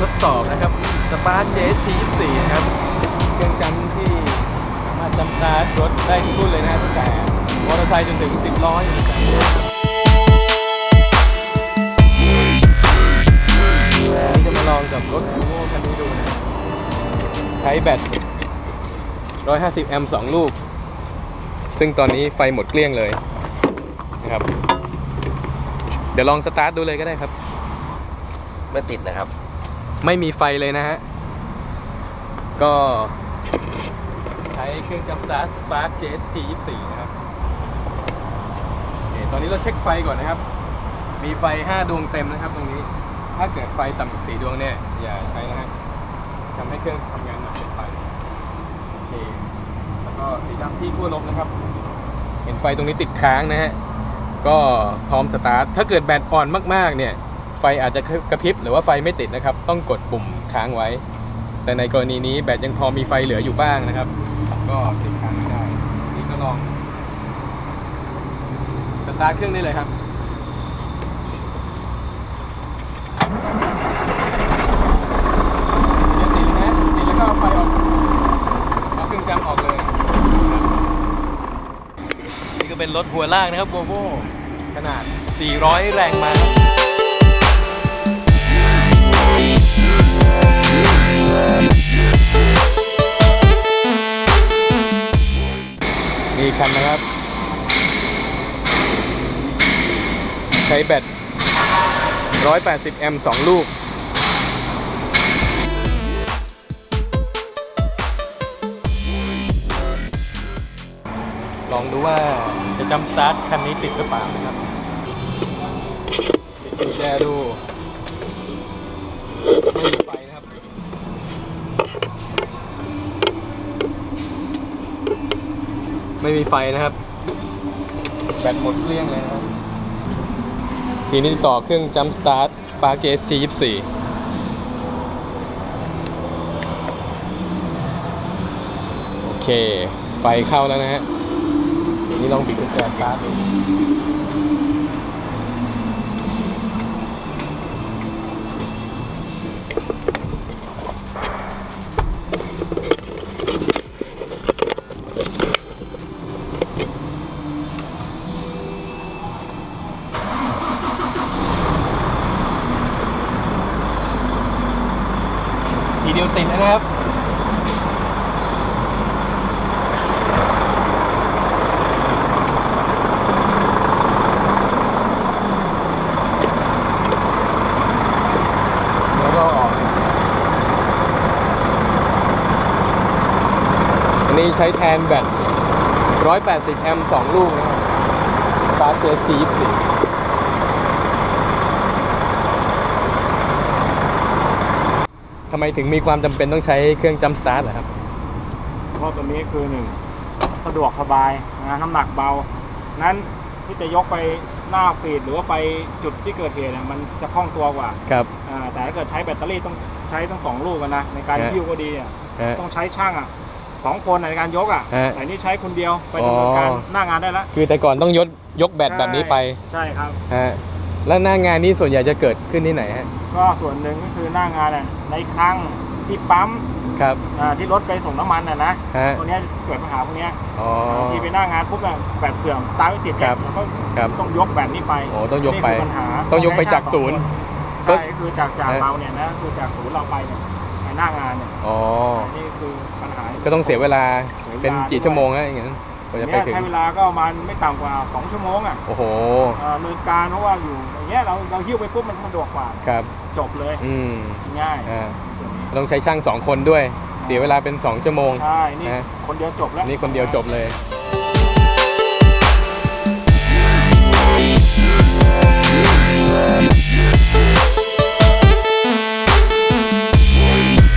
ทดสอบนะครับสปาร์คเจสทีสี่นะครับเครื่องจันที่สามารถจำสตาร์ทรถได้ทุกรุ่นเลยนะตั้งแต่มอเตอร์ไซค์จนถึงสิบล้ออย่างนี้นี่จะมาลองกับรถคูโม่คันนี้ดูนะใช้แบต 150 แอมป์2ลูก ซึ่งตอนนี้ไฟหมดเกลี้ยงเลยนะครับ เดี๋ยวลองสตาร์ทดูเลยก็ได้ครับไม่ติดนะครับ ไม่มีไฟเลยนะฮะ ก็ใช้เครื่องจำสตาร์ท Spark JST 24 นะครับโอเคตอนนี้เราเช็คไฟก่อนนะครับ มีไฟ 5 ดวงเต็มนะครับตรงนี้ ถ้าเกิดไฟต่ำกว่า4ดวงเนี่ย อย่าใช้นะฮะทำให้เครื่องทำงานหนักเกินไปโอเค แล้วก็สีดำที่ขั้วลบนะครับ เห็นไฟตรงนี้ติดค้างนะฮะ ก็พร้อมสตาร์ท ถ้าเกิดแบตอ่อนมากๆเนี่ย ไฟอาจจะกระพริบหรือว่าไฟไม่ติดนะครับ ต้องกดปุ่มค้างไว้ แต่ในกรณีนี้แบตยังพอมีไฟเหลืออยู่บ้างนะครับ ก็ติดค้างไม่ได้นี่ก็ลองสตาร์ทเครื่องได้เลยครับอย่าติดนะติดแล้วก็เอาไฟออกเอาครื่องจำออกเลยนี่ก็เป็นรถหัวลากนะครับโ o โ o ขนาด 400 แรงม้า คันนะครับ ใช้แบต 180 แอมป์2ลูกลองดูว่าจะจำสตาร์ทคันนี้ติดหรือเปล่านะครับติดกุญแจดู ไม่มีไฟนะครับ แบตหมดเกลี้ยงเลยนะครับทีนี้ต่อเครื่อง Jump Start Spark JST 24โอเคไฟเข้าแล้วนะฮะทีนี้ลองบิดกุญแจสตาร์ท ดูทีเดียวติดแล้วนะครับแล้วก็ออกอันนี้ใช้แทนแบต180 แอมป์2ลูกนะครับ Spark JST 24ทำไมถึงมีความจำเป็นต้องใช้เครื่องจัมสตาร์ทเหรอครับ เพราะตัวนี้คือหนึ่งสะดวกสบายนะน้ำหนักเบา นั้นที่จะยกไปหน้าฟีดหรือว่าไปจุดที่เกิดเหตุเนี่ยมันจะคล่องตัวกว่าครับ อ่าแต่ถ้าเกิดใช้แบตเตอรี่ต้องใช้ทั้งสองลูกกันนะในการฮะ ยิ้วก็ดีอะฮะ ต้องใช้ช่างอะสองคนในการยกอะฮะแต่นี่ใช้คนเดียวไปดำเนินการอ๋อ หน้างานได้แล้ว คือแต่ก่อนต้องยกยกแบตแบบนี้ไปใช่ครับ ฮะ แล้วหน้างานนี้ส่วนใหญ่จะเกิดขึ้นที่ไหนฮะ ก็ส่วนหนึ่งก็คือหน้างานอะในครั้งที่ปั๊มครับ อ่าที่รถไปส่งน้ำมันอะนะฮะ ตัวเนี้ยเกิดปัญหาพวกเนี้ยอ๋อทีไปหน้างานปุ๊บอะแบตเสื่อมตาร์ทไม่ติดครับแล้วก็ครับต้องยกแบตนี้ไปโอ้ต้องยกไปนี่คือปัญหาต้องยกไปจากศูนย์ใช่คือจากจากฮะ เราเนี่ยนะคือจากศูนย์เราไปเนี่ยไปหน้างานเนี่ยอ๋อ นี่คือปัญหาก็ต้องเสียเวลาเสียเวลาเป็นกี่ชั่วโมงฮะอย่างนั้น กว่าจะไปเนี่ยถึง ใช้เวลาก็ประมาณไม่ต่ำกว่า 2 ชั่วโมงอะโอ้โห เอ่อดำเนินการเพราะว่าอยู่อย่างเงี้ยเราเราหิ้วไปปุ๊บมันสะดวกกว่า ครับ จบเลยอืมง่ายอ่าส่วนนี้ต้องใช้ช่างสองคนด้วย เสียเวลาเป็น 2 ชั่วโมง ใช่นี่ฮะคนเดียวจบแล้ว นี่คนเดียวจบเลยใ